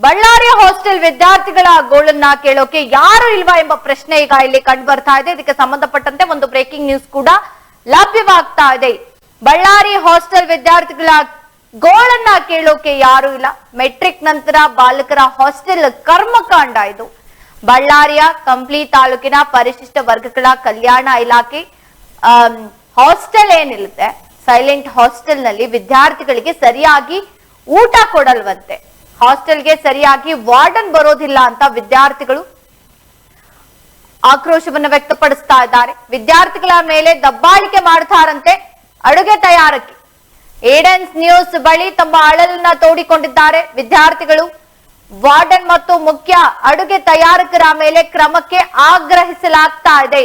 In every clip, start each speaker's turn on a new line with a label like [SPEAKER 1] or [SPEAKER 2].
[SPEAKER 1] Ballari hostel ವಿದ್ಯಾರ್ಥಿಗಳ ಗೋಳನ್ನ ಕೇಳೋಕೆ ಯಾರು ಇಲ್ವಾ ಎಂಬ ಪ್ರಶ್ನೆ ಈಗ ಇಲ್ಲಿ ಕಂಡು ಬರ್ತಾ ಇದೆ. ಇದಕ್ಕೆ ಸಂಬಂಧಪಟ್ಟಂತೆ ಒಂದು ಬ್ರೇಕಿಂಗ್ ನ್ಯೂಸ್ ಕೂಡ ಲಭ್ಯವಾಗ್ತಾ ಇದೆ. ಬಳ್ಳಾರಿ ಹಾಸ್ಟೆಲ್ ವಿದ್ಯಾರ್ಥಿಗಳ ಗೋಳನ್ನ ಕೇಳೋಕೆ ಯಾರು ಇಲ್ಲ. ಮೆಟ್ರಿಕ್ ನಂತರ ಬಾಲಕರ ಹಾಸ್ಟೆಲ್ ಕರ್ಮಕಾಂಡ ಇದು. ಬಳ್ಳಾರಿಯ ಕಂಪ್ಲಿ ತಾಲೂಕಿನ ಪರಿಶಿಷ್ಟ ವರ್ಗಗಳ ಕಲ್ಯಾಣ ಇಲಾಖೆ ಹಾಸ್ಟೆಲ್ ಏನಿರುತ್ತೆ ಸೈಲೆಂಟ್ ಹಾಸ್ಟೆಲ್ನಲ್ಲಿ ವಿದ್ಯಾರ್ಥಿಗಳಿಗೆ ಸರಿಯಾಗಿ ಊಟ ಕೊಡಲ್ವಂತೆ. ಹಾಸ್ಟೆಲ್ಗೆ ಸರಿಯಾಗಿ ವಾರ್ಡನ್ ಬರೋದಿಲ್ಲ ಅಂತ ವಿದ್ಯಾರ್ಥಿಗಳು ಆಕ್ರೋಶವನ್ನು ವ್ಯಕ್ತಪಡಿಸ್ತಾ ಇದ್ದಾರೆ. ವಿದ್ಯಾರ್ಥಿಗಳ ಮೇಲೆ ದಬ್ಬಾಳಿಕೆ ಮಾಡ್ತಾರಂತೆ ಅಡುಗೆ ತಯಾರಕ್ಕೆ ಏಡೆನ್ಸ್ ನ್ಯೂಸ್ ಬಳಿ ತಮ್ಮ ಅಳಲನ್ನ ತೋಡಿಕೊಂಡಿದ್ದಾರೆ. ವಿದ್ಯಾರ್ಥಿಗಳು ವಾರ್ಡನ್ ಮತ್ತು ಮುಖ್ಯ ಅಡುಗೆ ತಯಾರಕರ ಮೇಲೆ ಕ್ರಮಕ್ಕೆ ಆಗ್ರಹಿಸಲಾಗ್ತಾ ಇದೆ.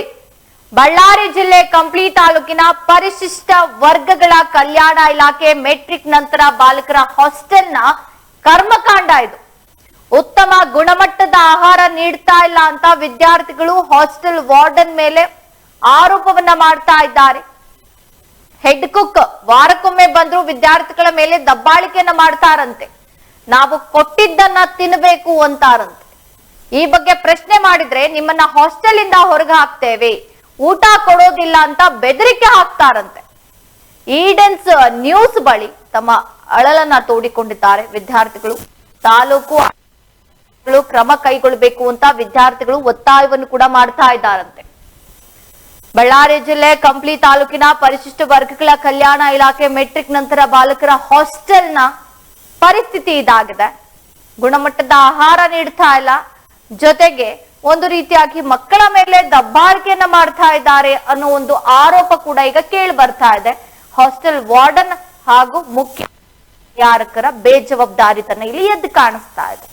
[SPEAKER 1] ಬಳ್ಳಾರಿ ಜಿಲ್ಲೆ ಕಂಪ್ಲಿ ತಾಲೂಕಿನ ಪರಿಶಿಷ್ಟ ವರ್ಗಗಳ ಕಲ್ಯಾಣ ಇಲಾಖೆ ಮೆಟ್ರಿಕ್ ನಂತರ ಬಾಲಕರ ಹಾಸ್ಟೆಲ್ನ ಕರ್ಮಕಾಂಡ ಇದು. ಉತ್ತಮ ಗುಣಮಟ್ಟದ ಆಹಾರ ನೀಡ್ತಾ ಇಲ್ಲ ಅಂತ ವಿದ್ಯಾರ್ಥಿಗಳು ಹಾಸ್ಟೆಲ್ ವಾರ್ಡನ್ ಮೇಲೆ ಆರೋಪವನ್ನ ಮಾಡ್ತಾ ಇದ್ದಾರೆ. ಹೆಡ್ ಕುಕ್ ವಾರಕ್ಕೊಮ್ಮೆ ಬಂದ್ರು ವಿದ್ಯಾರ್ಥಿಗಳ ಮೇಲೆ ದಬ್ಬಾಳಿಕೆಯನ್ನ ಮಾಡ್ತಾರಂತೆ. ನಾವು ಕೊಟ್ಟಿದ್ದನ್ನ ತಿನ್ಬೇಕು ಅಂತಾರಂತೆ. ಈ ಬಗ್ಗೆ ಪ್ರಶ್ನೆ ಮಾಡಿದ್ರೆ ನಿಮ್ಮನ್ನ ಹಾಸ್ಟೆಲ್ ಇಂದ ಹೊರಗೆ ಹಾಕ್ತೇವೆ. ಊಟ ಕೊಡೋದಿಲ್ಲ ಅಂತ ಬೆದರಿಕೆ ಹಾಕ್ತಾರಂತೆ. ಈಡೆನ್ಸ್ ನ್ಯೂಸ್ ಬಳಿ ತಮ್ಮ ಅಳಲನ್ನ ತೋಡಿಕೊಂಡಿದ್ದಾರೆ. ವಿದ್ಯಾರ್ಥಿಗಳು ತಾಲೂಕು ಕ್ರಮ ಕೈಗೊಳ್ಳಬೇಕು ಅಂತ ವಿದ್ಯಾರ್ಥಿಗಳು ಒತ್ತಾಯವನ್ನು ಕೂಡ ಮಾಡ್ತಾ ಇದ್ದಾರಂತೆ. ಬಳ್ಳಾರಿ ಜಿಲ್ಲೆ ಕಂಪ್ಲಿ ತಾಲೂಕಿನ ಪರಿಶಿಷ್ಟ ವರ್ಗಗಳ ಕಲ್ಯಾಣ ಇಲಾಖೆ ಮೆಟ್ರಿಕ್ ನಂತರ ಬಾಲಕರ ಹಾಸ್ಟೆಲ್ನ ಪರಿಸ್ಥಿತಿ ಇದಾಗಿದೆ. ಗುಣಮಟ್ಟದ ಆಹಾರ ನೀಡ್ತಾ ಇಲ್ಲ. ಜೊತೆಗೆ ಒಂದು ರೀತಿಯಾಗಿ ಮಕ್ಕಳ ಮೇಲೆ ದಬ್ಬಾಳಿಕೆಯನ್ನ ಮಾಡ್ತಾ ಇದ್ದಾರೆ ಅನ್ನೋ ಒಂದು ಆರೋಪ ಕೂಡ ಈಗ ಕೇಳಿ ಬರ್ತಾ ಇದೆ. ಹಾಸ್ಟೆಲ್ ವಾರ್ಡನ್ ಹಾಗೂ ಮುಖ್ಯ ಯಾರಕರ ಬೇಜವಾಬ್ದಾರಿತನ ಇಲ್ಲಿ ಎದ್ದು ಕಾಣಿಸ್ತಾ ಇದೆ.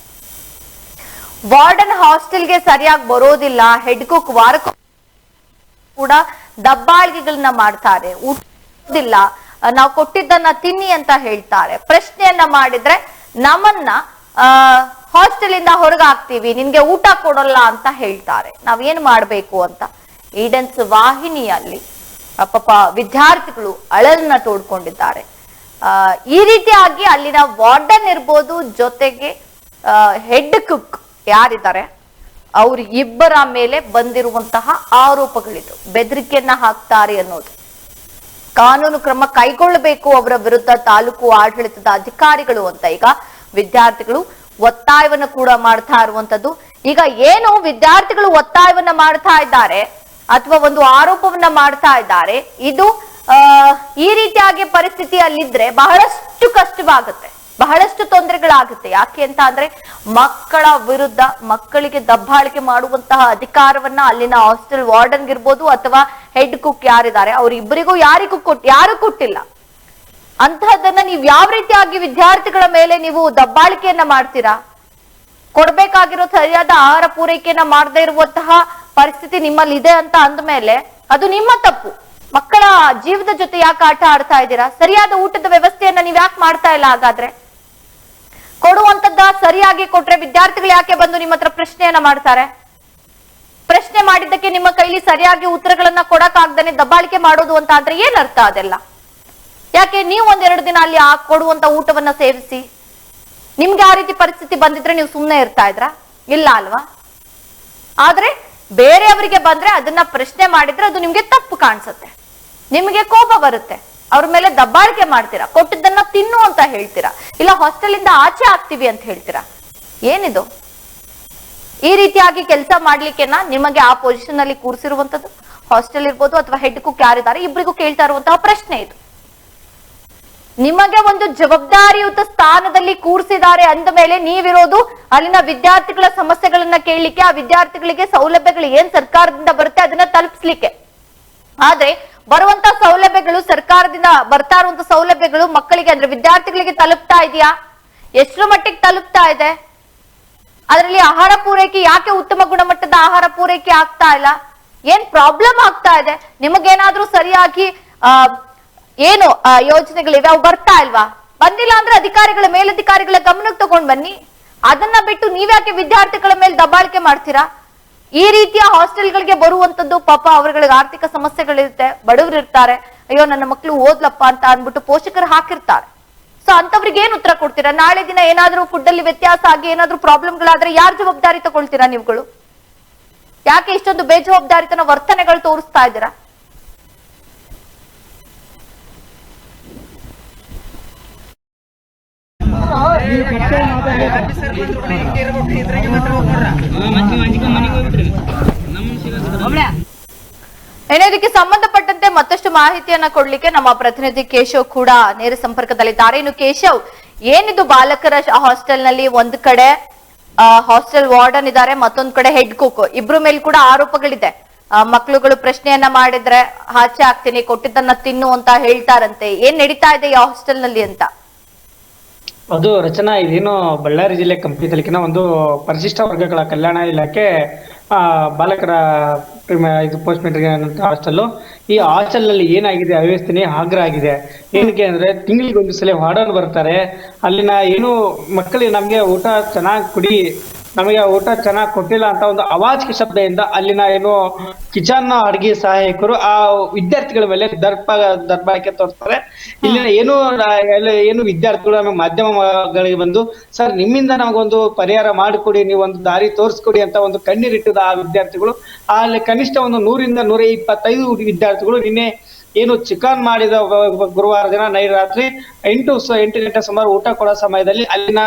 [SPEAKER 1] ವಾರ್ಡನ್ ಹಾಸ್ಟೆಲ್ಗೆ ಸರಿಯಾಗಿ ಬರೋದಿಲ್ಲ, ಹೆಡ್ ಕುಕ್ ವಾರಕ್ಕೂ ಕೂಡ ದಬ್ಬಾಳಿಗೆಗಳನ್ನ ಮಾಡ್ತಾರೆ. ಊಟದಿಲ್ಲ, ನಾವು ಕೊಟ್ಟಿದ್ದನ್ನ ತಿನ್ನಿ ಅಂತ ಹೇಳ್ತಾರೆ. ಪ್ರಶ್ನೆಯನ್ನ ಮಾಡಿದ್ರೆ, ನಮ್ಮನ್ನ, ಆ ಹಾಸ್ಟೆಲ್ ಇಂದ ಹೊರಗಾಕ್ತಿವಿ ಹಾಕ್ತೀವಿ ನಿನ್ಗೆ ಊಟ ಕೊಡಲ್ಲ ಅಂತ ಹೇಳ್ತಾರೆ. ನಾವೇನ್ ಮಾಡ್ಬೇಕು ಅಂತ. ಈಡನ್ಸ್ ವಾಹಿನಿಯಲ್ಲಿ ಪಾಪ ವಿದ್ಯಾರ್ಥಿಗಳು ಅಳಲನ್ನ ತೋಡ್ಕೊಂಡಿದ್ದಾರೆ. ಈ ರೀತಿಯಾಗಿ ಅಲ್ಲಿನ ವಾರ್ಡನ್ ಇರ್ಬೋದು ಜೊತೆಗೆ ಹೆಡ್ ಕುಕ್ ಯಾರಿದ್ದಾರೆ, ಅವ್ರ ಇಬ್ಬರ ಮೇಲೆ ಬಂದಿರುವಂತಹ ಆರೋಪಗಳಿದು. ಬೆದರಿಕೆಯನ್ನ ಹಾಕ್ತಾರೆ ಅನ್ನೋದು. ಕಾನೂನು ಕ್ರಮ ಕೈಗೊಳ್ಳಬೇಕು ಅವರ ವಿರುದ್ಧ ತಾಲೂಕು ಆಡಳಿತದ ಅಧಿಕಾರಿಗಳು ಅಂತ. ಈಗ ವಿದ್ಯಾರ್ಥಿಗಳು ಒತ್ತಾಯವನ್ನ ಕೂಡ ಮಾಡ್ತಾ ಇರುವಂತದ್ದು ಈಗ ಏನು ವಿದ್ಯಾರ್ಥಿಗಳು ಒತ್ತಾಯವನ್ನ ಮಾಡ್ತಾ ಇದ್ದಾರೆ, ಅಥವಾ ಒಂದು ಆರೋಪವನ್ನ ಮಾಡ್ತಾ ಇದ್ದಾರೆ, ಇದು ಈ ರೀತಿಯಾಗಿ ಪರಿಸ್ಥಿತಿ ಅಲ್ಲಿದ್ರೆ ಬಹಳಷ್ಟು ಕಷ್ಟವಾಗುತ್ತೆ. ಬಹಳಷ್ಟು ತೊಂದರೆಗಳಾಗುತ್ತೆ. ಯಾಕೆ ಅಂತ ಅಂದ್ರೆ ಮಕ್ಕಳ ವಿರುದ್ಧ, ಮಕ್ಕಳಿಗೆ ದಬ್ಬಾಳಿಕೆ ಮಾಡುವಂತಹ ಅಧಿಕಾರವನ್ನ ಅಲ್ಲಿನ ಹಾಸ್ಟೆಲ್ ವಾರ್ಡನ್ ಇರ್ಬೋದು ಅಥವಾ ಹೆಡ್ ಕುಕ್ ಯಾರಿದ್ದಾರೆ, ಅವರಿಬ್ಬರಿಗೂ ಯಾರಿಗೂ ಕೊಟ್ಟು ಯಾರು ಕೊಟ್ಟಿಲ್ಲ. ಅಂತಹದನ್ನ ನೀವು ಯಾವ ರೀತಿಯಾಗಿ ವಿದ್ಯಾರ್ಥಿಗಳ ಮೇಲೆ ನೀವು ದಬ್ಬಾಳಿಕೆಯನ್ನ ಮಾಡ್ತೀರಾ? ಕೊಡ್ಬೇಕಾಗಿರೋ ಸರಿಯಾದ ಆಹಾರ ಪೂರೈಕೆಯನ್ನ ಮಾಡದೇ ಇರುವಂತಹ ಪರಿಸ್ಥಿತಿ ನಿಮ್ಮಲ್ಲಿ ಇದೆ ಅಂತ ಅಂದ್ಮೇಲೆ ಅದು ನಿಮ್ಮ ತಪ್ಪು. ಮಕ್ಕಳ ಜೀವದ ಜೊತೆ ಯಾಕೆ ಆಟ ಆಡ್ತಾ ಇದ್ದೀರಾ? ಸರಿಯಾದ ಊಟದ ವ್ಯವಸ್ಥೆಯನ್ನ ನೀವ್ ಯಾಕೆ ಮಾಡ್ತಾ ಇಲ್ಲ ಹಾಗಾದ್ರೆ? ಕೊಡುವಂತದ್ದ ಸರಿಯಾಗಿ ಕೊಟ್ರೆ ವಿದ್ಯಾರ್ಥಿಗಳು ಯಾಕೆ ಬಂದು ನಿಮ್ಮ ಹತ್ರ ಪ್ರಶ್ನೆಯನ್ನ ಮಾಡ್ತಾರೆ? ಪ್ರಶ್ನೆ ಮಾಡಿದ್ದಕ್ಕೆ ನಿಮ್ಮ ಕೈಲಿ ಸರಿಯಾಗಿ ಉತ್ತರಗಳನ್ನ ಕೊಡಕ್ಕಾಗ್ದೇನೆ ದಬ್ಬಾಳಿಕೆ ಮಾಡೋದು ಅಂತ ಅಂದ್ರೆ ಏನ್ ಅರ್ಥ ಅದೆಲ್ಲ? ಯಾಕೆ ನೀವು ಒಂದೆರಡು ದಿನ ಅಲ್ಲಿ ಕೊಡುವಂತ ಊಟವನ್ನ ಸೇವಿಸಿ? ನಿಮ್ಗೆ ಆ ರೀತಿ ಪರಿಸ್ಥಿತಿ ಬಂದಿದ್ರೆ ನೀವು ಸುಮ್ಮನೆ ಇರ್ತಾ ಇದ್ರ? ಇಲ್ಲ ಅಲ್ವಾ? ಆದ್ರೆ ಬೇರೆಯವರಿಗೆ ಬಂದ್ರೆ ಅದನ್ನ ಪ್ರಶ್ನೆ ಮಾಡಿದ್ರೆ ಅದು ನಿಮ್ಗೆ ತಪ್ಪು ಕಾಣಿಸುತ್ತೆ. ನಿಮ್ಗೆ ಕೋಪ ಬರುತ್ತೆ. ಅವ್ರ ಮೇಲೆ ದಬ್ಬಾಳಿಕೆ ಮಾಡ್ತೀರಾ? ಕೊಟ್ಟಿದ್ದನ್ನ ತಿನ್ನು ಅಂತ ಹೇಳ್ತೀರಾ? ಇಲ್ಲ ಹಾಸ್ಟೆಲ್ ಇಂದ ಆಚೆ ಆಗ್ತೀವಿ ಅಂತ ಹೇಳ್ತೀರಾ? ಏನಿದು? ಈ ರೀತಿಯಾಗಿ ಕೆಲಸ ಮಾಡ್ಲಿಕ್ಕೆನಾ ನಿಮಗೆ ಆ ಪೊಸಿಷನ್ ಅಲ್ಲಿ ಕೂರಿಸಿರುವಂತದ್ದು ಹಾಸ್ಟೆಲ್ ಇರ್ಬೋದು ಅಥವಾ ಹೆಡ್ ಕುಕ್ ಯಾರಿದ್ದಾರೆ ಇಬ್ಬರಿಗೂ ಕೇಳ್ತಾ ಇರುವಂತಹ ಪ್ರಶ್ನೆ ಇದು. ನಿಮಗೆ ಒಂದು ಜವಾಬ್ದಾರಿಯುತ ಸ್ಥಾನದಲ್ಲಿ ಕೂರಿಸಿದ್ದಾರೆ ಅಂದ ಮೇಲೆ ನೀವಿರೋದು ಅಲ್ಲಿನ ವಿದ್ಯಾರ್ಥಿಗಳ ಸಮಸ್ಯೆಗಳನ್ನ ಕೇಳಲಿಕ್ಕೆ, ಆ ವಿದ್ಯಾರ್ಥಿಗಳಿಗೆ ಸೌಲಭ್ಯಗಳು ಏನ್ ಸರ್ಕಾರದಿಂದ ಬರುತ್ತೆ ಅದನ್ನ ತಲುಪಿಸ್ಲಿಕ್ಕೆ. ಆದ್ರೆ ಬರುವಂತ ಸೌಲಭ್ಯಗಳು ಸರ್ಕಾರದಿಂದ ಬರ್ತಾ ಇರುವಂತ ಸೌಲಭ್ಯಗಳು ಮಕ್ಕಳಿಗೆ ಅಂದ್ರೆ ವಿದ್ಯಾರ್ಥಿಗಳಿಗೆ ತಲುಪ್ತಾ ಇದೆಯಾ? ಎಷ್ಟರ ಮಟ್ಟಿಗೆ ತಲುಪ್ತಾ ಇದೆ? ಅದರಲ್ಲಿ ಆಹಾರ ಪೂರೈಕೆ ಯಾಕೆ ಉತ್ತಮ ಗುಣಮಟ್ಟದ ಆಹಾರ ಪೂರೈಕೆ ಆಗ್ತಾ ಇಲ್ಲ? ಏನ್ ಪ್ರಾಬ್ಲಮ್ ಆಗ್ತಾ ಇದೆ? ನಿಮಗೇನಾದ್ರೂ ಸರಿಯಾಗಿ, ಆ, ಏನು ಯೋಜನೆಗಳಿವೆ? ಅವು ಬರ್ತಾ ಇಲ್ವಾ? ಬಂದಿಲ್ಲ ಅಂದ್ರೆ ಅಧಿಕಾರಿಗಳ ಮೇಲಧಿಕಾರಿಗಳ ಗಮನಕ್ಕೆ ತಗೊಂಡ್ ಬನ್ನಿ. ಅದನ್ನ ಬಿಟ್ಟು ನೀವ್ಯಾಕೆ ವಿದ್ಯಾರ್ಥಿಗಳ ಮೇಲೆ ದಬ್ಬಾಳಿಕೆ ಮಾಡ್ತೀರಾ? ಈ ರೀತಿಯ ಹಾಸ್ಟೆಲ್ಗಳಿಗೆ ಬರುವಂತದ್ದು ಪಾಪ ಅವರುಗಳಿಗೆ ಆರ್ಥಿಕ ಸಮಸ್ಯೆಗಳಿರುತ್ತೆ, ಬಡವರು ಇರ್ತಾರೆ. ಅಯ್ಯೋ, ನನ್ನ ಮಕ್ಕಳು ಓದ್ಲಪ್ಪ ಅಂತ ಅನ್ಬಿಟ್ಟು ಪೋಷಕರು ಹಾಕಿರ್ತಾರೆ. ಸೊ ಅಂತವ್ರಿಗೆ ಏನ್ ಉತ್ತರ ಕೊಡ್ತೀರಾ? ನಾಳೆ ದಿನ ಏನಾದ್ರೂ ಫುಡ್ ಅಲ್ಲಿ ವ್ಯತ್ಯಾಸ ಆಗಿ ಏನಾದ್ರೂ ಪ್ರಾಬ್ಲಮ್ಗಳಾದ್ರೆ ಯಾರ್ ಜವಾಬ್ದಾರಿ ತಗೊಳ್ತೀರಾ ನೀವುಗಳು? ಯಾಕೆ ಇಷ್ಟೊಂದು ಬೇಜವಾಬ್ದಾರಿತನ ವರ್ತನೆಗಳು ತೋರಿಸ್ತಾ ಇದ್ದೀರಾ? ಇದಕ್ಕೆ ಸಂಬಂಧಪಟ್ಟಂತೆ ಮತ್ತಷ್ಟು ಮಾಹಿತಿಯನ್ನ ಕೊಡ್ಲಿಕ್ಕೆ ನಮ್ಮ ಪ್ರತಿನಿಧಿ ಕೇಶವ್ ಕೂಡ ನೇರ ಸಂಪರ್ಕದಲ್ಲಿದ್ದಾರೆ. ಇನ್ನು ಕೇಶವ್, ಏನಿದು ಬಾಲಕರ ಹಾಸ್ಟೆಲ್ನಲ್ಲಿ ಒಂದ್ ಕಡೆ ಹಾಸ್ಟೆಲ್ ವಾರ್ಡನ್ ಇದ್ದಾರೆ, ಮತ್ತೊಂದ್ ಕಡೆ ಹೆಡ್ ಕುಕ್. ಇಬ್ರು ಮೇಲೆ ಕೂಡ ಆರೋಪಗಳಿದೆ. ಮಕ್ಳುಗಳು ಪ್ರಶ್ನೆಯನ್ನ ಮಾಡಿದ್ರೆ ಆಚೆ ಆಗ್ತೀನಿ ಕೊಟ್ಟಿದ್ದನ್ನ ತಿನ್ನು ಅಂತ ಹೇಳ್ತಾರಂತೆ. ಏನ್ ನಡೀತಾ ಇದೆ ಈ ಹಾಸ್ಟೆಲ್ನಲ್ಲಿ ಅಂತ?
[SPEAKER 2] ಅದು ರಚನಾ ಇದೇನು ಬಳ್ಳಾರಿ ಜಿಲ್ಲೆ ಕಂಪ್ಲಿ ತಾಲೂಕಿನ ಒಂದು ಪರಿಶಿಷ್ಟ ವರ್ಗಗಳ ಕಲ್ಯಾಣ ಇಲಾಖೆ ಆ, ಬಾಲಕರ ಇದು ಪೋಸ್ಟ್ ಮೆಟ್ರಿಕ್ ಹಾಸ್ಟೆಲ್ ಈ ಹಾಸ್ಟೆಲ್ನಲ್ಲಿ ಏನಾಗಿದೆ ಅವ್ಯವಸ್ಥೆನೇ ಆಗ್ರ ಆಗಿದೆ ಏನಕ್ಕೆ ಅಂದ್ರೆ ತಿಂಗಳಿಗೆ ಒಂದು ಸಲ ವಾರ್ಡನ್ ಬರ್ತಾರೆ. ಅಲ್ಲಿನ ಏನು ಮಕ್ಕಳಿಗೆ ನಮ್ಗೆ ಊಟ ಚೆನ್ನಾಗಿ ಕುಡಿ ನಮಗೆ ಊಟ ಚೆನ್ನಾಗಿ ಕೊಟ್ಟಿಲ್ಲ ಅಂತ ಒಂದು ಅವಾಜ್ ಶಬ್ದದಿಂದ ಅಲ್ಲಿನ ಏನು ಕಿಚನ್ ಅಡಿಗೆ ಸಹಾಯಕರು ಆ ವಿದ್ಯಾರ್ಥಿಗಳ ಮೇಲೆ ದರ್ಪ ದರ್ಪಾಯಕ್ಕೆ ತೋರಿಸ್ತಾರೆ. ಇಲ್ಲಿನ ಏನು ಏನು ವಿದ್ಯಾರ್ಥಿಗಳು ನಮಗೆ ಮಾಧ್ಯಮಗಳಿಗೆ ಬಂದು ಸರ್ ನಿಮ್ಮಿಂದ ನಮಗೊಂದು ಪರಿಹಾರ ಮಾಡಿಕೊಡಿ ನೀವು ಒಂದು ದಾರಿ ತೋರಿಸ್ಕೊಡಿ ಅಂತ ಒಂದು ಕಣ್ಣೀರಿಟ್ಟಿದ ಆ ವಿದ್ಯಾರ್ಥಿಗಳು ಅಲ್ಲಿ ಕನಿಷ್ಠ ಒಂದು ನೂರಿಂದ ನೂರ ಇಪ್ಪತ್ತೈದು ವಿದ್ಯಾರ್ಥಿಗಳು ನಿನ್ನೆ ಏನು ಚಿಕನ್ ಮಾಡಿದ ಗುರುವಾರ ದಿನ ನೈ ರಾತ್ರಿ ಎಂಟು ಎಂಟು ಗಂಟೆ ಸುಮಾರು ಊಟ ಕೊಡೋ ಸಮಯದಲ್ಲಿ ಅಲ್ಲಿನ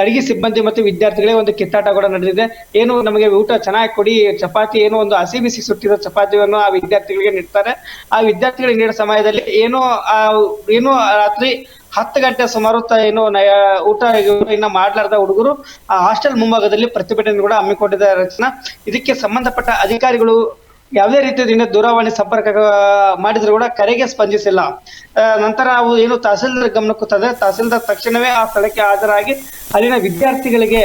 [SPEAKER 2] ಅಡಿಗೆ ಸಿಬ್ಬಂದಿ ಮತ್ತು ವಿದ್ಯಾರ್ಥಿಗಳೇ ಒಂದು ಕಿತ್ತಾಟ ಕೂಡ ನಡೆದಿದೆ. ಏನು ನಮಗೆ ಊಟ ಚೆನ್ನಾಗಿ ಕೊಡಿ, ಚಪಾತಿ ಏನು ಒಂದು ಹಸಿ ಬಿಸಿ ಸುಟ್ಟಿರೋ ಚಪಾತಿಯನ್ನು ಆ ವಿದ್ಯಾರ್ಥಿಗಳಿಗೆ ನೀಡ್ತಾರೆ. ಆ ವಿದ್ಯಾರ್ಥಿಗಳಿಗೆ ನೀಡೋ ಸಮಯದಲ್ಲಿ ಏನು ಏನು ರಾತ್ರಿ ಹತ್ತು ಗಂಟೆ ಸುಮಾರು ಏನು ಊಟ ಇನ್ನ ಮಾಡ್ಲಾರ್ದ ಹುಡುಗರು ಆ ಹಾಸ್ಟೆಲ್ ಮುಂಭಾಗದಲ್ಲಿ ಪ್ರತಿಭಟನೆ ಕೂಡ ಹಮ್ಮಿಕೊಂಡಿದ್ದಾರೆ ರಚನಾ. ಇದಕ್ಕೆ ಸಂಬಂಧಪಟ್ಟ ಅಧಿಕಾರಿಗಳು ಯಾವುದೇ ರೀತಿಯಿಂದ ದೂರವಾಣಿ ಸಂಪರ್ಕ ಮಾಡಿದ್ರು ಕೂಡ ಕರೆಗೆ ಸ್ಪಂದಿಸಿಲ್ಲ. ನಂತರ ಅವು ಏನು ತಹಸೀಲ್ದಾರ್ ಗಮನಕ್ಕೂ ತಂದ್ರೆ ತಹಸೀಲ್ದಾರ್ ತಕ್ಷಣವೇ ಆ ಸ್ಥಳಕ್ಕೆ ಹಾಜರಾಗಿ ಅಲ್ಲಿನ ವಿದ್ಯಾರ್ಥಿಗಳಿಗೆ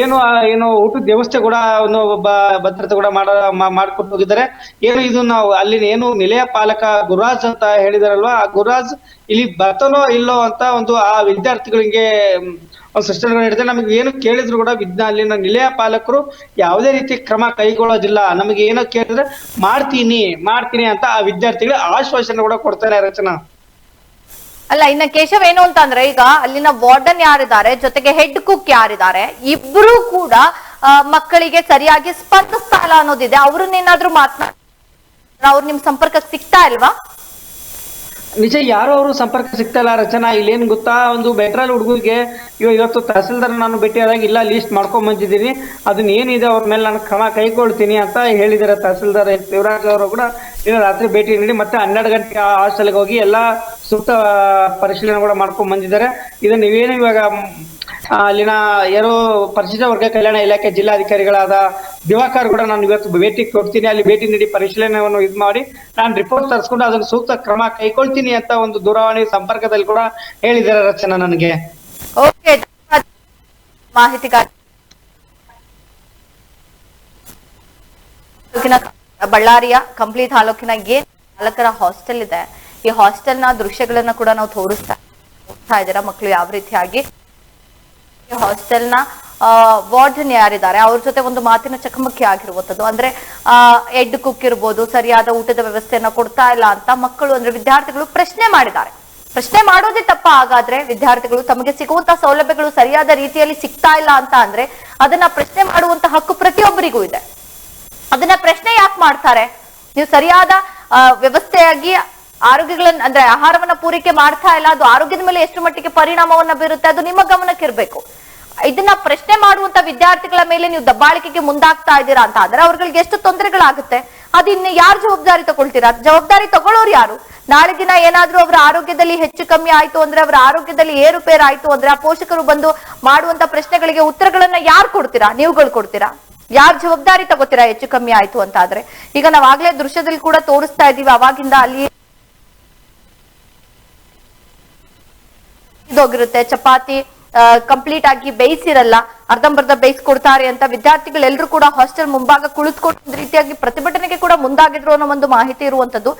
[SPEAKER 2] ಏನು ಏನು ಊಟದ ವ್ಯವಸ್ಥೆ ಕೂಡ ಒಂದು ಭದ್ರತೆ ಕೂಡ ಮಾಡ ಮಾಡ್ಕೊಂಡು ಹೋಗಿದ್ದಾರೆ. ಏನು ಇದು ನಾವು ಅಲ್ಲಿನ ಏನು ನಿಲಯ ಪಾಲಕ ಗುರುರಾಜ್ ಅಂತ ಹೇಳಿದಾರಲ್ವಾ? ಆ ಗುರುರಾಜ್ ಇಲ್ಲಿ ಬರ್ತಾನೋ ಇಲ್ಲೋ ಅಂತ ಒಂದು ಆ ವಿದ್ಯಾರ್ಥಿಗಳಿಗೆ ಸೃಷ್ಟಿಗಳು ಹಿಡಿದ್ರೆ ನಮಗೆ ಏನು ಕೇಳಿದ್ರು ಕೂಡ ವಿಜ್ಞಾನ ಅಲ್ಲಿನ ನಿಲಯ ಪಾಲಕರು ಯಾವುದೇ ರೀತಿ ಕ್ರಮ ಕೈಗೊಳ್ಳೋದಿಲ್ಲ. ನಮಗೆ ಏನೋ ಕೇಳಿದ್ರೆ ಮಾಡ್ತೀನಿ ಮಾಡ್ತೀನಿ ಅಂತ ಆ ವಿದ್ಯಾರ್ಥಿಗಳು ಆಶ್ವಾಸನೆ ಕೂಡ ಕೊಡ್ತಾರೆ ರಚನಾ.
[SPEAKER 1] ಅಲ್ಲ, ಇನ್ನ ಕೇಶವ್ ಏನು ಅಂತ ಅಂದ್ರೆ ಈಗ ಅಲ್ಲಿನ ವಾರ್ಡನ್ ಯಾರಿದ್ದಾರೆ, ಜೊತೆಗೆ ಹೆಡ್ ಕುಕ್ ಯಾರಿದ್ದಾರೆ, ಇಬ್ರು ಕೂಡ ಮಕ್ಕಳಿಗೆ ಸರಿಯಾಗಿ ಸ್ಪಂದಿಸ್ತಾ ಇಲ್ಲ ಅನ್ನೋದಿದೆ. ಅವ್ರನ್ನೇನಾದ್ರೂ ಮಾತನಾಡ ಅವ್ರು ನಿಮ್ ಸಂಪರ್ಕಕ್ಕೆ ಸಿಗ್ತಾ ಇಲ್ವಾ?
[SPEAKER 2] ನಿಜ ಯಾರೋ ಅವರು ಸಂಪರ್ಕ ಸಿಗ್ತಾ ಇಲ್ಲ, ರಚನಾ, ಇಲ್ಲೇನು ಗೊತ್ತಾ? ಒಂದು ಬೆಟ್ರಲ್ ಹುಡುಗಿಗೆ ಇವಾಗ ಇವತ್ತು ತಹಸೀಲ್ದಾರ್ ನಾನು ಭೇಟಿ ಆದಾಗ ಇಲ್ಲ ಲೀಸ್ಟ್ ಮಾಡ್ಕೊಂಡ್ ಬಂದಿದ್ದೀನಿ. ಅದನ್ನ ಏನಿದೆ ಅವ್ರ ಮೇಲೆ ನಾನು ಕ್ರಮ ಕೈಗೊಳ್ತೀನಿ ಅಂತ ಹೇಳಿದ್ದಾರೆ ತಹಸೀಲ್ದಾರ್ ಶಿವರಾಜ್ ಅವರು ಕೂಡ. ಇನ್ನು ರಾತ್ರಿ ಭೇಟಿ ನೀಡಿ ಮತ್ತೆ ಹನ್ನೆರಡು ಗಂಟೆ ಹಾಸ್ಟೆಲ್ಗೆ ಹೋಗಿ ಎಲ್ಲ ಸೂಕ್ತ ಪರಿಶೀಲನೆ ಕೂಡ ಮಾಡ್ಕೊಂಡ್ ಬಂದಿದ್ದಾರೆ. ಇದನ್ನ ನೀವೇನು ಇವಾಗ ಅಲ್ಲಿನ ಯಾರೋ ಪರಿಶಿಷ್ಟ ವರ್ಗ ಕಲ್ಯಾಣ ಇಲಾಖೆ ಜಿಲ್ಲಾಧಿಕಾರಿಗಳಾದ ದಿವಾಕರ್ ಕೂಡ ನಾನು ಇವತ್ತು ಭೇಟಿ ಕೊಡ್ತೀನಿ. ಅಲ್ಲಿ ಭೇಟಿ ನೀಡಿ ಪರಿಶೀಲನೆಯನ್ನು ಇದು ಮಾಡಿ ನಾನು ರಿಪೋರ್ಟ್ ತರಿಸ್ಕೊಂಡು ಅದನ್ನು ಸೂಕ್ತ ಕ್ರಮ ಕೈಗೊಳ್ತೀನಿ ಅಂತ ಒಂದು ದೂರವಾಣಿ ಸಂಪರ್ಕದಲ್ಲಿ ಕೂಡ ಹೇಳಿದ್ದಾರೆ ರಚನಾ ನನಗೆ.
[SPEAKER 1] ಓಕೆ ಮಾಹಿತಿಗಾಗಿ ಬಳ್ಳಾರಿಯ ಕಂಪ್ಲಿ ತಾಲೂಕಿನ ಏನ್ ಬಾಲಕರ ಹಾಸ್ಟೆಲ್ ಇದೆ. ಈ ಹಾಸ್ಟೆಲ್ನ ದೃಶ್ಯಗಳನ್ನ ಕೂಡ ನಾವು ತೋರಿಸ್ತಾ ಇದ್ದೀರಾ. ಮಕ್ಕಳು ಯಾವ ರೀತಿಯಾಗಿ ಹಾಸ್ಟೆಲ್ನ ವಾರ್ಡನ್ ಯಾರಿದ್ದಾರೆ, ಅವ್ರ ಜೊತೆ ಒಂದು ಮಾತಿನ ಚಕಮಕಿ ಆಗಿರುವಂಥದ್ದು. ಅಂದ್ರೆ ಎಡ್ ಕುಕ್ ಇರ್ಬೋದು, ಸರಿಯಾದ ಊಟದ ವ್ಯವಸ್ಥೆಯನ್ನ ಕೊಡ್ತಾ ಇಲ್ಲ ಅಂತ ಮಕ್ಕಳು, ಅಂದ್ರೆ ವಿದ್ಯಾರ್ಥಿಗಳು ಪ್ರಶ್ನೆ ಮಾಡಿದ್ದಾರೆ. ಪ್ರಶ್ನೆ ಮಾಡೋದೇ ತಪ್ಪ ಹಾಗಾದ್ರೆ ವಿದ್ಯಾರ್ಥಿಗಳು ತಮಗೆ ಸಿಗುವಂತಹ ಸೌಲಭ್ಯಗಳು ಸರಿಯಾದ ರೀತಿಯಲ್ಲಿ ಸಿಗ್ತಾ ಇಲ್ಲ ಅಂತ ಅಂದ್ರೆ ಅದನ್ನ ಪ್ರಶ್ನೆ ಮಾಡುವಂತ ಹಕ್ಕು ಪ್ರತಿಯೊಬ್ಬರಿಗೂ ಇದೆ. ಅದನ್ನ ಪ್ರಶ್ನೆ ಯಾಕೆ ಮಾಡ್ತಾರೆ? ನೀವು ಸರಿಯಾದ ವ್ಯವಸ್ಥೆಯಾಗಿ ಆರೋಗ್ಯಗಳನ್ನ ಅಂದ್ರೆ ಆಹಾರವನ್ನ ಪೂರೈಕೆ ಮಾಡ್ತಾ ಇಲ್ಲ, ಅದು ಆರೋಗ್ಯದ ಮೇಲೆ ಎಷ್ಟು ಮಟ್ಟಿಗೆ ಪರಿಣಾಮವನ್ನ ಬೀರುತ್ತೆ, ಅದು ನಿಮ್ಮ ಗಮನಕ್ಕೆ ಇರ್ಬೇಕು ಇದನ್ನ ಪ್ರಶ್ನೆ ಮಾಡುವಂತ ವಿದ್ಯಾರ್ಥಿಗಳ ಮೇಲೆ ನೀವು ದಬ್ಬಾಳಿಕೆಗೆ ಮುಂದಾಗ್ತಾ ಇದ್ದೀರಾ ಅಂತ ಅಂದ್ರೆ ಅವ್ರಿಗೆ ಎಷ್ಟು ತೊಂದರೆಗಳಾಗುತ್ತೆ? ಅದು ಇನ್ನು ಯಾರು ಜವಾಬ್ದಾರಿ ತಗೊಳ್ತೀರಾ? ಜವಾಬ್ದಾರಿ ತಗೊಳ್ಳೋರು ಯಾರು? ನಾಳೆ ದಿನ ಏನಾದ್ರೂ ಅವರ ಆರೋಗ್ಯದಲ್ಲಿ ಹೆಚ್ಚು ಕಮ್ಮಿ ಆಯ್ತು ಅಂದ್ರೆ ಅವರ ಆರೋಗ್ಯದಲ್ಲಿ ಏರುಪೇರು ಆಯ್ತು ಅಂದ್ರೆ ಆ ಪೋಷಕರು ಬಂದು ಮಾಡುವಂತ ಪ್ರಶ್ನೆಗಳಿಗೆ ಉತ್ತರಗಳನ್ನ ಯಾರು ಕೊಡ್ತೀರಾ? ನೀವುಗಳು ಕೊಡ್ತೀರಾ? ಯಾರ್ ಜವಾಬ್ದಾರಿ ತಗೋತೀರಾ ಹೆಚ್ಚು ಕಮ್ಮಿ ಆಯ್ತು ಅಂತ ಆದ್ರೆ? ಈಗ ನಾವ್ ಆಗ್ಲೇ ದೃಶ್ಯದಲ್ಲಿ ಕೂಡ ತೋರಿಸ್ತಾ ಇದೀವಿ, ಅವಾಗಿಂದ ಅಲ್ಲಿ ಇದೋಗಿರುತ್ತೆ ಚಪಾತಿ ಕಂಪ್ಲೀಟ್ ಆಗಿ ಬೇಯಿಸಿರಲ್ಲ, ಅರ್ಧಂಬರ್ಧ ಬೇಯಿಸ್ಕೊಡ್ತಾರೆ ಅಂತ ವಿದ್ಯಾರ್ಥಿಗಳು ಎಲ್ಲರೂ ಕೂಡ ಹಾಸ್ಟೆಲ್ ಮುಂಭಾಗ ಕುಳಿತುಕೊಂಡ ರೀತಿಯಾಗಿ ಪ್ರತಿಭಟನೆಗೆ ಕೂಡ ಮುಂದಾಗಿದ್ರು ಅನ್ನೋ ಒಂದು ಮಾಹಿತಿ ಇರುವಂತದ್ದು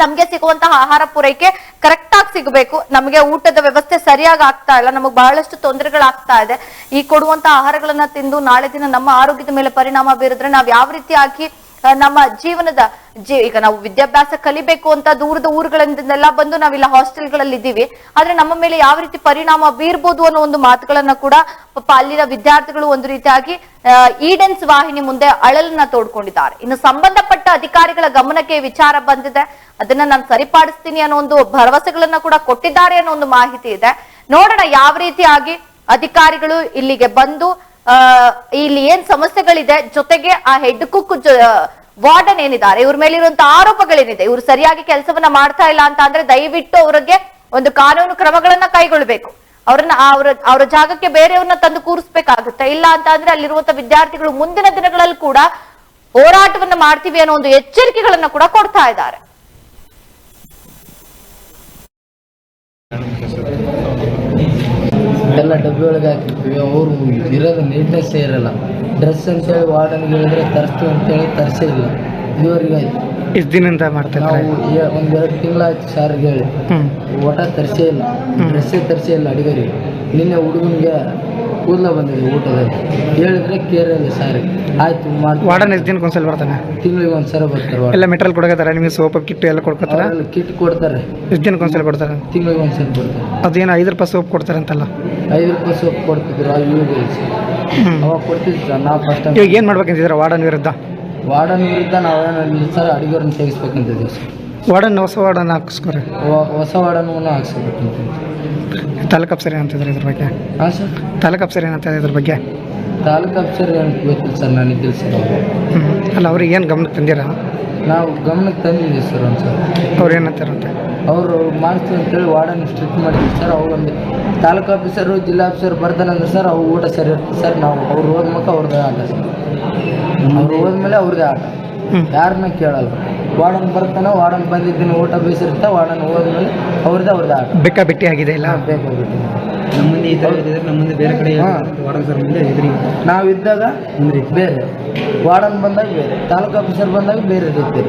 [SPEAKER 1] ನಮ್ಗೆ ಸಿಗುವಂತಹ ಆಹಾರ ಪೂರೈಕೆ ಕರೆಕ್ಟ್ ಆಗಿ ಸಿಗಬೇಕು. ನಮಗೆ ಊಟದ ವ್ಯವಸ್ಥೆ ಸರಿಯಾಗಿ ಆಗ್ತಾ ಇಲ್ಲ, ನಮಗೆ ಬಹಳಷ್ಟು ತೊಂದರೆಗಳಾಗ್ತಾ ಇದೆ. ಈ ಕೊಡುವಂತಹ ಆಹಾರಗಳನ್ನ ತಿಂದು ನಾಳೆ ದಿನ ನಮ್ಮ ಆರೋಗ್ಯದ ಮೇಲೆ ಪರಿಣಾಮ ಬೀರಿದ್ರೆ ನಾವ್ ಯಾವ ರೀತಿಯಾಗಿ ನಮ್ಮ ಜೀವನದ ಜೀ- ಈಗ ನಾವು ವಿದ್ಯಾಭ್ಯಾಸ ಕಲಿಬೇಕು ಅಂತ ದೂರದ ಊರುಗಳಿಂದೆಲ್ಲ ಬಂದು ನಾವಿಲ್ಲ ಹಾಸ್ಟೆಲ್ಗಳಲ್ಲಿ ಇದ್ದೀವಿ ಆದ್ರೆ ನಮ್ಮ ಮೇಲೆ ಯಾವ ರೀತಿ ಪರಿಣಾಮ ಬೀರ್ಬೋದು ಅನ್ನೋ ಒಂದು ಮಾತುಗಳನ್ನ ಕೂಡ ಪಾಪ ಅಲ್ಲಿನ ವಿದ್ಯಾರ್ಥಿಗಳು ಒಂದು ರೀತಿಯಾಗಿ ಈಡೆನ್ಸ್ ವಾಹಿನಿ ಮುಂದೆ ಅಳಲನ್ನ ತೋಡ್ಕೊಂಡಿದ್ದಾರೆ. ಇನ್ನು ಸಂಬಂಧಪಟ್ಟ ಅಧಿಕಾರಿಗಳ ಗಮನಕ್ಕೆ ವಿಚಾರ ಬಂದಿದೆ. ಅದನ್ನ ನಾನು ಸರಿಪಡಿಸ್ತೀನಿ ಅನ್ನೋ ಒಂದು ಭರವಸೆಗಳನ್ನ ಕೂಡ ಕೊಟ್ಟಿದ್ದಾರೆ ಅನ್ನೋ ಒಂದು ಮಾಹಿತಿ ಇದೆ. ನೋಡೋಣ ಯಾವ ರೀತಿಯಾಗಿ ಅಧಿಕಾರಿಗಳು ಇಲ್ಲಿಗೆ ಬಂದು ಇಲ್ಲಿ ಏನ್ ಸಮಸ್ಯೆಗಳಿದೆ ಜೊತೆಗೆ ಆ ಹೆಡ್ ಕುಕ್ ವಾರ್ಡನ್ ಏನಿದ್ದಾರೆ, ಇವ್ರ ಮೇಲೆ ಇರುವಂತಹ ಆರೋಪಗಳೇನಿದೆ, ಇವ್ರು ಸರಿಯಾಗಿ ಕೆಲಸವನ್ನ ಮಾಡ್ತಾ ಇಲ್ಲ ಅಂತ ಅಂದ್ರೆ ದಯವಿಟ್ಟು ಅವ್ರಿಗೆ ಒಂದು ಕಾನೂನು ಕ್ರಮಗಳನ್ನ ಕೈಗೊಳ್ಬೇಕು. ಅವ್ರನ್ನ, ಅವ್ರ, ಅವರ ಜಾಗಕ್ಕೆ ಬೇರೆಯವ್ರನ್ನ ತಂದು ಕೂರಿಸ್ಬೇಕಾಗುತ್ತೆ. ಇಲ್ಲ ಅಂತ ಅಂದ್ರೆ ಅಲ್ಲಿರುವಂತ ವಿದ್ಯಾರ್ಥಿಗಳು ಮುಂದಿನ ದಿನಗಳಲ್ಲಿ ಕೂಡ ಹೋರಾಟವನ್ನ ಮಾಡ್ತೀವಿ ಅನ್ನೋ ಒಂದು ಎಚ್ಚರಿಕೆಗಳನ್ನ ಕೂಡ ಕೊಡ್ತಾ ಇದ್ದಾರೆ.
[SPEAKER 3] ಎಲ್ಲ ಡಬ್ಬಿ ಒಳಗೆ ಹಾಕಿರ್ತೀವಿ. ಅವರು ಇರೋದು ನೀಟ್ನೆಸ್ಸೇ ಇರಲ್ಲ. ಡ್ರೆಸ್ ಅಂತೇಳಿ ವಾರ್ಡನ್ಗೆ ಹೇಳಿದ್ರೆ ತರಿಸ್ತೀವಿ ಅಂತೇಳಿ ತರಿಸೇ ಇಲ್ಲ ಇದುವರೆಗೆ
[SPEAKER 2] ಇಷ್ಟು ದಿನದಿಂದ ಮಾಡ್ತಾರೆ
[SPEAKER 3] ನಾವು ಏ- ಒಂದ್ ಎರಡು ತಿಂಗಳಾಯ್ತು ಸಾರ್ಗೆ ಹೇಳಿ. ಊಟ ತರಿಸೇ ಇಲ್ಲ. ಡ್ರೆಸ್ಸೇ ತರಿಸೇ ಇಲ್ಲ ಅಡಿಗರಿಗೆ. ನಿನ್ನೆ ಹುಡುಗನಿಗೆ ಕೂದಲ ಬಂದಿದೆ ಊಟದಲ್ಲಿ. ಹೇಳಿದ್ರೆ ಕೇರಲ್ಲ ಸಾರಿಗೆ ಸಾರಿ ಆಯ್ತು ಮಾಡಿ
[SPEAKER 2] ವಾರ್ಡನ್ ಎಷ್ಟು ದಿನಕ್ಕೆ ಒಂದ್ಸಲ ಬರ್ತಾನೆ?
[SPEAKER 3] ತಿಂಗಳಿಗೆ ಒಂದ್ಸಲ ಬರ್ತಾರೆ ವಾರ್ಡನ್.
[SPEAKER 2] ಎಲ್ಲ ಮೆಟೀರಿಯಲ್ ಕೊಡಕತ್ತಾರ ನಿಮಗೆ ಸೋಪ್ ಕಿಟ್ ಎಲ್ಲ ಕೊಡ್ಕೊತಾರ
[SPEAKER 3] ಅವರೆಲ್ಲ ಕಿಟ್ ಕೊಡ್ತಾರೆ.
[SPEAKER 2] ಎಷ್ಟು ದಿನಕ್ಕೆ ಒಂದ್ಸಲ ಕೊಡ್ತಾರೆ?
[SPEAKER 3] ತಿಂಗಳಿಗೆ ಒಂದ್ಸಲ ಕೊಡ್ತಾರೆ.
[SPEAKER 2] ಅದೇನು ಐದು ರೂಪಾಯಿ ಸೋಪ್ ಕೊಡ್ತಾರಂತಲ್ಲ
[SPEAKER 3] ಐದು ರೂಪಾಯಿ ಸೋಪ್ ಕೊಡ್ತಿದ್ರು ಅಲ್ಲಿ ಇವ್ರಿಗೆ
[SPEAKER 2] ಹ್ಮ್.
[SPEAKER 3] ಅವಾಗ ಕೊಡ್ತಿದ್ರು ನಾವು ಫಸ್ಟ್
[SPEAKER 2] ಇವಾಗ ಏನು ಮಾಡ್ಬೇಕಂತಿದ್ದೀರಾ ವಾರ್ಡನ್ ವಿರುದ್ಧ?
[SPEAKER 3] ವಾರ್ಡನ್ ವಿರುದ್ಧ ನಾವೇನು ಸರ್ ಅಡುಗೆಯವ್ರನ್ನ ತೆಗಿಸ್ಬೇಕಂತಿದ್ದೀವಿ ಸರ್.
[SPEAKER 2] ವಾರ್ಡನ್ ಹೊಸ ವಾರ್ಡನ್ ಹಾಕಿಸ್ಕೊರಿ.
[SPEAKER 3] ಹೊ- ಹೊಸ ವಾರ್ಡನ್ ಹಾಕ್ಸ್ಬೇಕಂತ
[SPEAKER 2] ತಾಲೂಕು ಕಪ್ಸರಿ ಅಂತಿದ್ರೆ ಇದ್ರ ಬಗ್ಗೆ?
[SPEAKER 3] ಹಾಂ ಸರ್.
[SPEAKER 2] ತಾಲೂಕು ಅಫ್ಸರ್ ಏನಂತ ಇದ್ರ ಬಗ್ಗೆ?
[SPEAKER 3] ತಾಲೂಕು ಆಫೀಸರ್ ಗೊತ್ತಿಲ್ಲ ಸರ್ ನಾನು ಇದ್ದಿಲ್ಲ ಸರ್ ಅವ್ರು.
[SPEAKER 2] ಅಲ್ಲ ಅವ್ರಿಗೆ ಏನು ಗಮನಕ್ಕೆ ತಂದಿರ?
[SPEAKER 3] ನಾವು ಗಮನಕ್ಕೆ ತಂದಿದ್ದೀವಿ ಸರ್ ಒಂದು ಸರ್.
[SPEAKER 2] ಅವ್ರು ಏನಂತಾರಂತೆ
[SPEAKER 3] ಅವರು ಮಾಡ್ತೀವಿ ಅಂತೇಳಿ ವಾರ್ಡನ್ ಸ್ಟ್ರಿಕ್ಟ್ ಮಾಡಿದ್ವಿ ಸರ್. ಅವ್ರೊಂದು ತಾಲೂಕು ಆಫೀಸರು ಜಿಲ್ಲಾ ಆಫೀಸರ್ ಬರ್ತಾನಂದ್ರೆ ಸರ್ ಅವ್ರು ಊಟ ಸರಿ ಇರ್ತದೆ ಸರ್. ನಾವು ಅವ್ರು ಹೋದ ಮಕ್ಕ ಅವ್ರದ್ದೇ ಆಟ ಸರ್. ಅವ್ರು ಹೋದ್ಮೇಲೆ ಅವ್ರದ್ದೇ ಆಟ. ಯಾರನ್ನ ಕೇಳಲ್ಲ. ವಾರ್ಡನ್ ಬರ್ತಾನೆ ವಾರ್ಡನ್ ಬಂದಿದ್ದೀನಿ ಊಟ ಬೇಯಿಸಿರ್ತಾ ವಾರ್ಡನ್ ಹೋದ್ಮೇಲೆ ಅವ್ರದ್ದೇ ಅವ್ರದ್ದು ಆಟ.
[SPEAKER 2] ಬೆಕ್ಕ ಬೆಟ್ಟಿ ಆಗಿದೆ ಇಲ್ಲ?
[SPEAKER 3] ಬೇಕಾಗುತ್ತೆ
[SPEAKER 4] ನಮ್ಮ ಮುಂದೆ ಈ ಥರ ಇದ್ರೆ ಬೇರೆ ಕಡೆ. ವಾರ್ಡನ್ ಸರ್ ಮುಂದೆ ಎದುರಿಗೆ
[SPEAKER 3] ನಾವು ಇದ್ದಾಗ ಬೇರೆ. ವಾರ್ಡನ್ ಬಂದಾಗ ಬೇರೆ. ತಾಲೂಕು ಆಫೀಸರ್ ಬಂದಾಗ ಬೇರೆ ಇರುತ್ತೆ.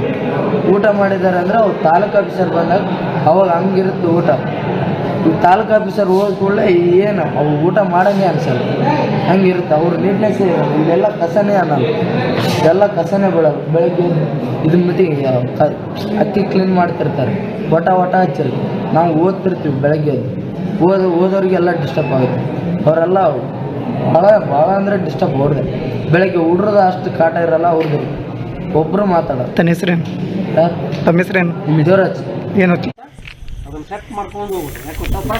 [SPEAKER 3] ಊಟ ಮಾಡಿದ್ದಾರೆ ಅಂದರೆ ಅವ್ರು ತಾಲೂಕು ಆಫೀಸರ್ ಬಂದಾಗ ಅವಾಗ ಹಂಗಿರುತ್ತೆ ಊಟ. ಈ ತಾಲೂಕು ಆಫೀಸರ್ ಹೋದ ಕೂಡಲೇ ಏನು ಅವು ಊಟ ಮಾಡಂಗೆ ಅನ್ಸಲ್ಲ. ಹಂಗಿರುತ್ತೆ. ಅವ್ರ ನೀಟ್ನೆಸ್ ಇವೆಲ್ಲ ಕಸನೇ ಅನ್ನಲ್ಲ. ಇದೆಲ್ಲ ಕಸನೇ ಬೀಳಲ್ಲ ಬೆಳಗ್ಗೆ ಇದನ್ನ ಮತ್ತೆ ಅಕ್ಕಿ ಕ್ಲೀನ್ ಮಾಡ್ತಿರ್ತಾರೆ. ಒಟ ಒಟ ಹಚ್ಚಿರ್ತೀವಿ ನಾವು ಓದ್ತಿರ್ತೀವಿ ಬೆಳಗ್ಗೆ. ಓದ ಓದೋರಿಗೆಲ್ಲ ಡಿಸ್ಟರ್ಬ್ ಆಗುತ್ತೆ. ಅವರೆಲ್ಲ ಭಾಳ ಭಾಳ ಅಂದರೆ ಡಿಸ್ಟರ್ಬ್ ಹೊಡೆದೆ ಬೆಳಗ್ಗೆ ಹುಡ್ರದ ಅಷ್ಟು ಕಾಟ ಇರಲ್ಲ ಅವ್ರದ್ದು ಒಬ್ಬರು ಮಾತಾಡ
[SPEAKER 2] ತನ್ನ ಹೆಸರೇನು ತಮ್ಮ ಹೆಸರೇನು
[SPEAKER 3] ಮಿಜೋರಾಜ್
[SPEAKER 2] ಏನು?
[SPEAKER 4] ಅದನ್ನ ಚೆಕ್ ಮಾಡ್ಕೊಂಡು ಹೋಗ್ಬಿಟ್ಟು ಯಾಕೆ ಗೊತ್ತಾ